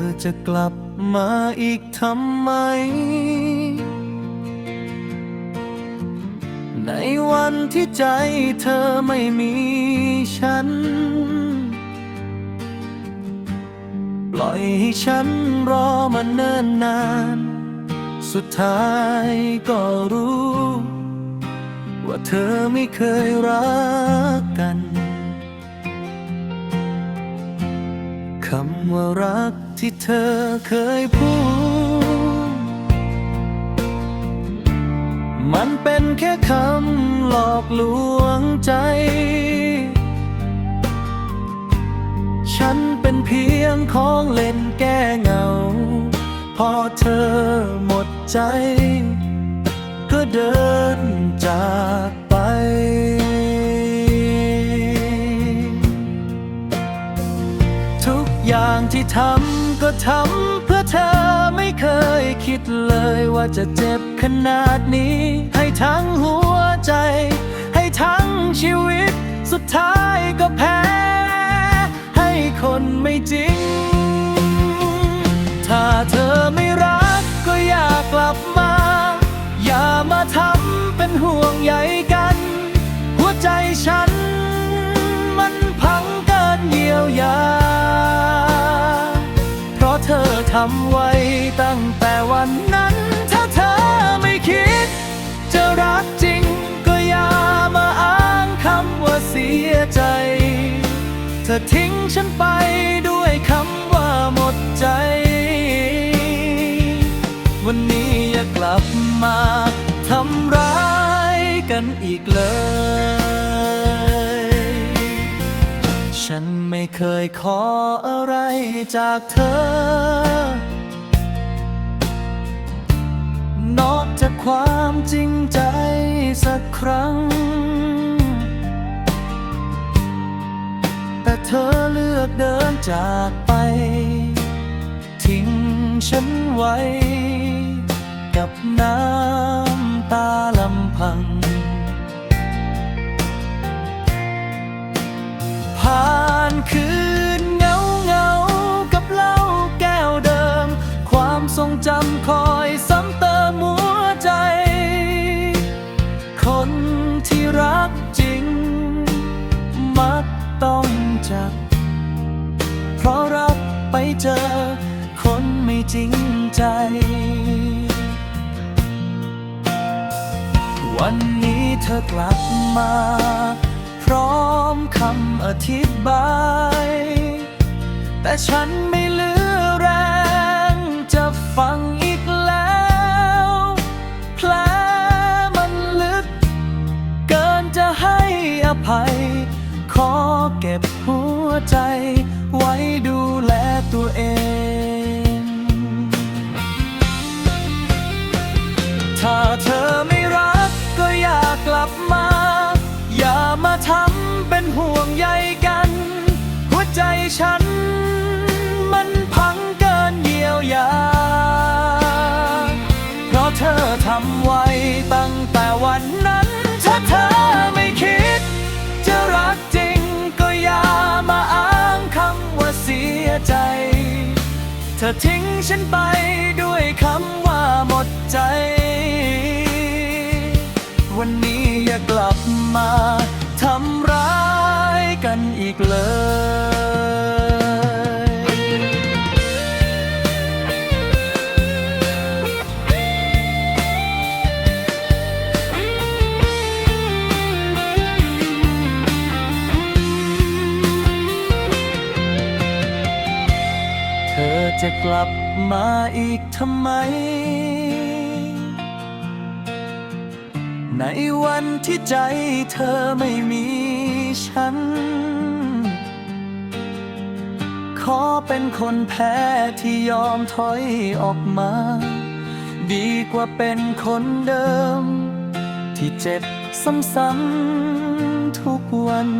อจะกลับมาอีกทำไม ในวันที่ใจเธอไม่มีฉัน ปล่อยให้ฉันรอมาเนิ่นนาน สุดท้ายก็รู้ ว่าเธอไม่เคยรักกันคำว่ารัก ที่เธอเคยพูด มันเป็นแค่คำหลอกลวงใจ ฉันเป็นเพียงของเล่นแก้เหงา พอเธอหมดใจ ก็เดินจาก ทำเพื่อเธอไม่เคยคิดเลยว่าจะเจ็บขนาดนี้ ให้ทั้งหัวใจ ให้ทั้งชีวิต สุดท้ายก็แพ้ ให้คนไม่จริง ถ้าเธอไม่รักก็อยากกลับมา อย่ามาทำเป็นห่วงใยกัน หัวใจฉัน มันพังเกินเยียวยา ทำไว้ตั้งแต่วันนั้นถ้าเธอไม่คิด จะรักจริงก็อย่ามาอ้างคำว่าเสียใจ เธอทิ้งฉันไปด้วยคำว่าหมดใจ วันนี้อย่ากลับมาทำร้ายกันอีกเลย ฉันไม่เคยขออะไรจากเธอ นอกจากความจริงใจสักครั้ง แต่เธอเลือกเดินจากไป ทิ้งฉันไว้กับน้ำานคืนเงาเงากับเหล้าแก้วเดิม ความทรงจำคอยซ้ำเติมหัวใจ คนที่รักจริง มักต้องจาก เพราะรักไปเจอ คนไม่จริงใจ วันนี้เธอกลับมา เพร้อม คำอธิบาย แต่ฉันไม่เหลือแรง จะฟังอีกแล้ว แผลมันลึก เกินจะให้อภัย ขอเก็บหัวใจไว้ดู็นห่วงใยกัน หัวใจฉัน มันพังเกินเยียวยา เพราะเธอทำไว้ตั้งแต่วันนั้น ถ้าเธอไม่คิด จะรักจริงก็อย่ามาอ้างคำว่าเสียใจ เธอทิ้งฉันไปด้วยคำว่าหมดใจ วันนี้อย่ากลับมาทำร้าย กันอีกเลยเธอจะกลับมาอีกทำไม ในวันที่ใจเธอไม่มีฉัน ขอเป็นคนแพ้ที่ยอมถอยออกมา ดีกว่าเป็นคนเดิม ที่เจ็บซ้ำๆทุกวัน